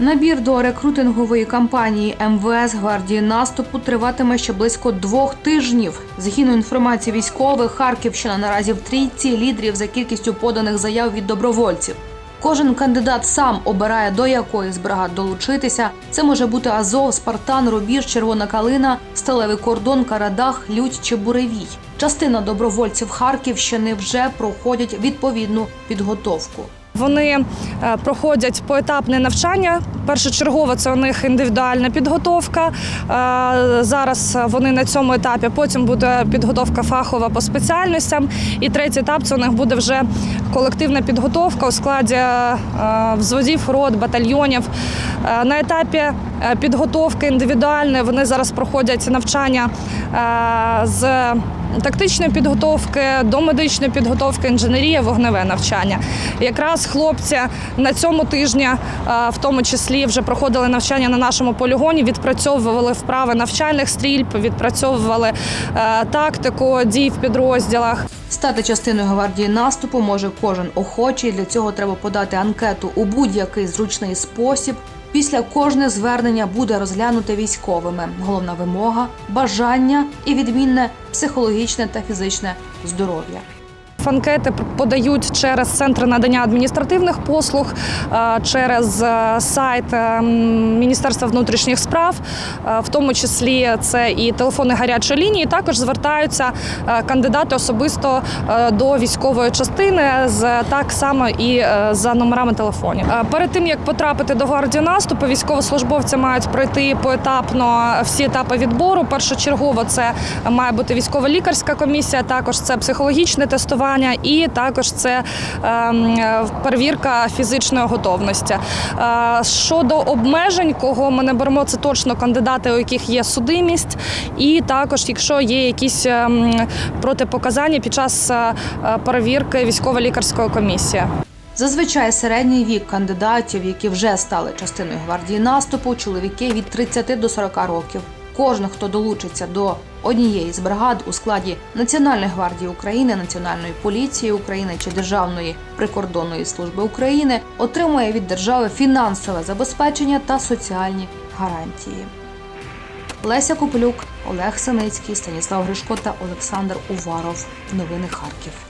Набір до рекрутингової кампанії МВС гвардії наступу триватиме ще близько двох тижнів. Згідно інформації військових, Харківщина наразі в трійці лідерів за кількістю поданих заяв від добровольців. Кожен кандидат сам обирає до якої з бригад долучитися. Це може бути Азов, Спартан, Рубіж, Червона Калина, Сталевий кордон, Карадах, Лють чи Буревій. Частина добровольців Харківщини вже проходять відповідну підготовку. Вони е, проходять поетапне навчання. Першочергово це у них індивідуальна підготовка. Е, Зараз вони на цьому етапі. Потім буде підготовка фахова по спеціальностям. І третій етап це у них буде вже колективна підготовка у складі е, взводів, рот, батальйонів. Е, На етапі е, підготовки індивідуальної вони зараз проходять навчання з тактичної підготовки до медичної підготовки, інженерія, вогневе навчання. Якраз хлопці на цьому тижні, в тому числі, вже проходили навчання на нашому полігоні, відпрацьовували вправи навчальних стрільб, відпрацьовували тактику дій в підрозділах. Стати частиною гвардії наступу може кожен охочий. Для цього треба подати анкету у будь-який зручний спосіб. Після кожне звернення буде розглянуте військовими. Головна вимога бажання і відмінне психологічне та фізичне здоров'я. Анкети подають через центри надання адміністративних послуг, е, через е, сайт е, Міністерства внутрішніх справ, в тому числі це і телефони гарячої лінії. Також звертаються кандидати особисто до військової частини з так само і за номерами телефонів. Перед тим як потрапити до гвардії наступу, військовослужбовці мають пройти поетапно всі етапи відбору. Першочергово це має бути військово-лікарська комісія, також це психологічне тестування, і також це ем, перевірка фізичної готовності. Е, Щодо обмежень, кого ми не беремо, це точно кандидати, у яких є судимість, і також, якщо є якісь ем, протипоказання під час е, перевірки військово-лікарської комісії. Зазвичай середній вік кандидатів, які вже стали частиною гвардії наступу, чоловіки від 30 до 40 років. Кожен, хто долучиться до однієї з бригад у складі Національної гвардії України, Національної поліції України чи Державної прикордонної служби України, отримує від держави фінансове забезпечення та соціальні гарантії. Леся Копилюк, Олег Синицький, Станіслав Гришко та Олександр Уваров. Новини Харків.